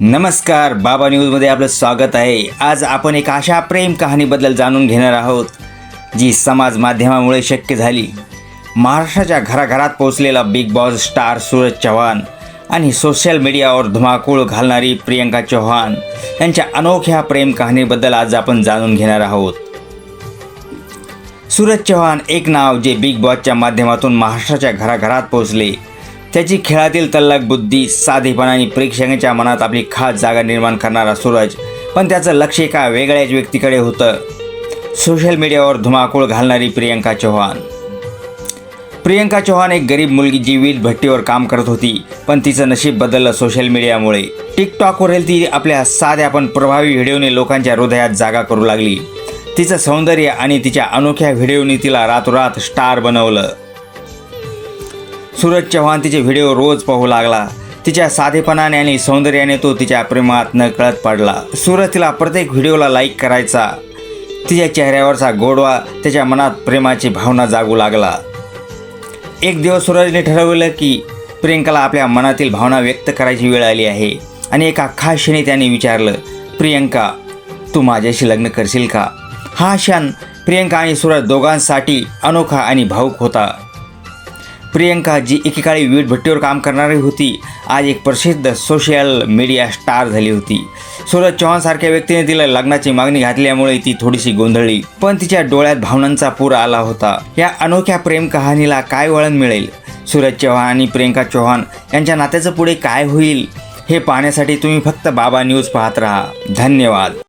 नमस्कार बाबा न्यूजमध्ये आपलं स्वागत आहे. आज आपण एक अशा प्रेम कहाणीबद्दल जाणून घेणार आहोत जी समाज माध्यमामुळे शक्य झाली. महाराष्ट्राच्या घराघरात पोहोचलेला big boss star Suraj Chavan आणि सोशल मीडियावर धुमाकूळ घालणारी प्रियंका चव्हाण यांच्या अनोख्या प्रेम कहाणीबद्दल आज आपण जाणून घेणार आहोत. सूरज चव्हाण एक नाव जे बिग बॉसच्या माध्यमातून महाराष्ट्राच्या घराघरात पोहोचले. त्याची खेळातील तल्लक बुद्धी साधेपणा आणि प्रेक्षकांच्या मनात आपली खास जागा निर्माण करणारा सूरज. पण त्याचं लक्ष एका वेगळ्याच व्यक्तीकडे होतं. सोशल मीडियावर धुमाकूळ घालणारी प्रियंका चौहान. प्रियंका चौहान एक गरीब मुलगी जी वीज भट्टीवर काम करत होती पण तिचं नशीब बदललं सोशल मीडियामुळे. टिकटॉकवरील ती आपल्या साध्या पण प्रभावी व्हिडिओने लोकांच्या हृदयात जागा करू लागली. तिचं सौंदर्य आणि तिच्या अनोख्या व्हिडिओनी तिला रातोरात स्टार बनवलं. सूरज चव्हाण तिचे व्हिडिओ रोज पाहू लागला. तिच्या साधेपणाने आणि सौंदर्याने तो तिच्या प्रेमात न कळत पडला. सूरज तिला प्रत्येक व्हिडिओला लाईक करायचा. तिच्या चेहऱ्यावरचा गोडवा त्याच्या मनात प्रेमाची भावना जागू लागला. एक दिवस सूरजने ठरवलं की प्रियंकाला आपल्या मनातील भावना व्यक्त करायची वेळ आली आहे आणि एका खास क्षणी त्याने विचारलं प्रियंका तू माझ्याशी लग्न करशील का? हा क्षण प्रियंका आणि सूरज दोघांसाठी अनोखा आणि भाऊक होता. प्रियंका जी एकेकाळी विविध भट्टीवर काम करणारी होती. आज एक प्रसिद्ध सोशल मीडिया स्टार झाली होती. सूरज चव्हाणसारख्या व्यक्तीने तिला लग्नाची मागणी घातल्यामुळे ती थोडीशी गोंधळली. पण तिच्या डोळ्यात भावनांचा पूर आला होता. या अनोख्या प्रेम कहाणीला काय वळण मिळेल? सूरज चव्हाण आणि प्रियंका चव्हाण यांच्या नात्याचं पुढे काय होईल? हे पाहण्यासाठी तुम्ही फक्त बाबा न्यूज पाहत राहा. धन्यवाद.